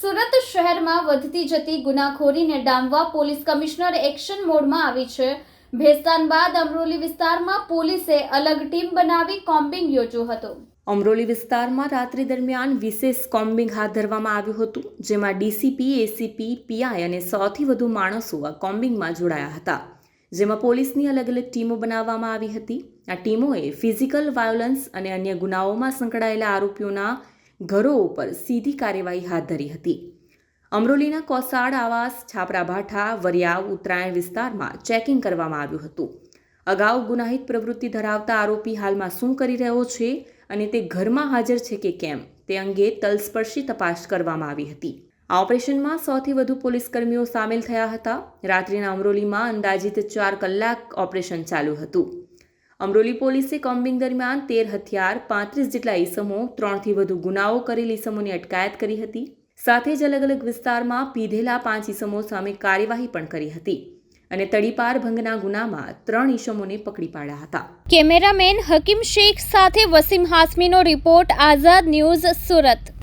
સુરત શહેરમાં વધતી જતી ગુનાખોરીને ડામવા પોલીસ કમિશનર એક્શન મોડમાં આવી છે. ભેસ્તાન બાદ અમરોલી વિસ્તારમાં પોલીસે અલગ ટીમ બનાવી કોમ્બિંગ યોજ્યો હતો. અમરોલી વિસ્તારમાં રાત્રિ દરમિયાન વિશેષ કોમ્બિંગ હાથ ધરવામાં આવ્યું હતું, જેમાં ડીસીપી, એસીપી, પીઆઈ અને સૌથી વધુ માણસો આ કોમ્બિંગમાં જોડાયા હતા. જેમાં પોલીસની અલગ અલગ ટીમો બનાવવામાં આવી હતી. આ ટીમોએ ફિઝિકલ વાયોલન્સ અને અન્ય ગુનાઓમાં સંકળાયેલા આરોપીઓના ઘરો ઉપર સીધી કાર્યવાહી હાથ ધરી હતી. અમરોલીના કોસાડ આવાસ, છાપરાભાઠા વરિયાવ ઉત્તરાયણ વિસ્તારમાં ચેકિંગ કરવામાં આવ્યું હતું. અગાઉ ગુનાહિત પ્રવૃત્તિ ધરાવતા આરોપી હાલમાં શું કરી રહ્યો છે અને તે ઘરમાં હાજર છે કે કેમ, તે અંગે તલસ્પર્શી તપાસ કરવામાં આવી હતી. આ ઓપરેશનમાં સૌથી વધુ પોલીસકર્મીઓ સામેલ થયા હતા. રાત્રિના અમરોલીમાં અંદાજિત ચાર કલાક ઓપરેશન ચાલુ હતું. અમરોલી પોલીસે કોમ્બિંગ દરમિયાન તેર હથિયાર, પાંત્રીસ જેટલા ઈસમો, ત્રણથી વધુ ગુનાઓ કરેલ ઈસમોની અટકાયત કરી હતી. સાથે જ અલગ અલગ વિસ્તારમાં પીધેલા પાંચ ઈસમો સામે કાર્યવાહી પણ કરી હતી અને તડીપાર ભંગના ગુનામાં ત્રણ ઈસમોને પકડી પાડ્યા હતા. કેમેરામેન હકીમ શેખ સાથે વસીમ હાસમીનો રિપોર્ટ, આઝાદ ન્યૂઝ સુરત.